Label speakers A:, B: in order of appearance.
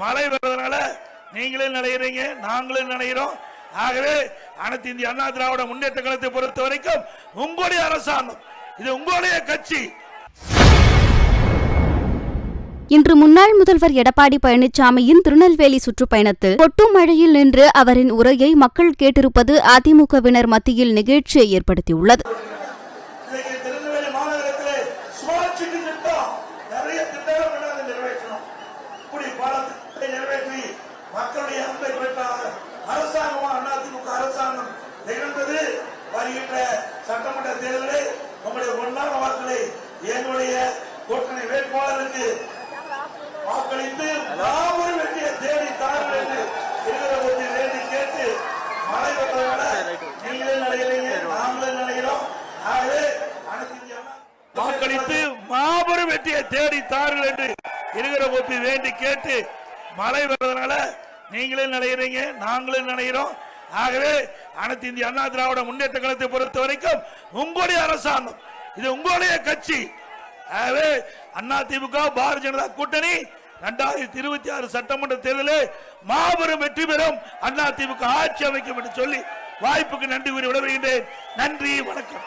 A: மழை வர்றதுனால நீங்களும் நினைக்கிறீங்க நாங்களும் நினைக்கிறோம் ஆகவே அனைத்து இந்திய அண்ணா திராவிட முன்னேற்ற கழகத்தை பொறுத்த வரைக்கும் உங்களுடைய அரசாங்கம் இது உங்களுடைய கட்சி.
B: இன்று முன்னாள் முதல்வர் எடப்பாடி பழனிசாமியின் திருநெல்வேலி சுற்றுப்பயணத்தில் கொட்டும் மழையில் நின்று அவரின் உரையை மக்கள் கேட்டிருப்பது அதிமுகவினர் மத்தியில் நிகழ்ச்சியை ஏற்படுத்தியுள்ளது.
A: நிறைய திட்டங்கள் நிறைவேற்றணும். இப்படி பல நிறைவேற்றி மக்களுடைய அன்பை பெற்ற அரசாங்கமா அதிமுக அரசாங்கம் நிகழ்ந்தது வருகின்ற சட்டமன்ற தேர்தலில் நம்முடைய ஒன்றாம் வாக்களை எங்களுடைய கூட்டணி வேட்பாளருக்கு வாக்களி மாபெரும் வெற்றியை தேடி தாருங்கள் என்று இருக்கிற போது வேண்டி கேட்டு மழை பெற்றதால நீங்களும் நினைக்கிறீங்க நாங்களும் நினைக்கிறோம் ஆகவே அனைத்து இந்திய அண்ணா வாக்களித்து மாபெரும் வெற்றியை தேடி தாருங்கள் என்று இருக்கிற போது வேண்டி கேட்டு மழை வர்றதுனால நீங்களும் நினைக்கிறீங்க நாங்களும் நினைக்கிறோம் ஆகவே அனைத்து இந்திய அண்ணா திராவிட முன்னேற்ற கழகத்தை பொறுத்த வரைக்கும் உங்களுடைய அரசாங்கம் இது உங்களுடைய கட்சி. ஆகவே அண்ணா திமுக பாரதிய ஜனதா கூட்டணி இரண்டாயிரத்தி இருபத்தி ஆறு சட்டமன்ற தேர்தலில் மாபெரும் வெற்றி பெறும். அண்ணா ஆட்சி அமைக்கும் என்று சொல்லி வாய்ப்புக்கு நன்றி கூறி விடைபெறுகின்றேன். நன்றி வணக்கம்.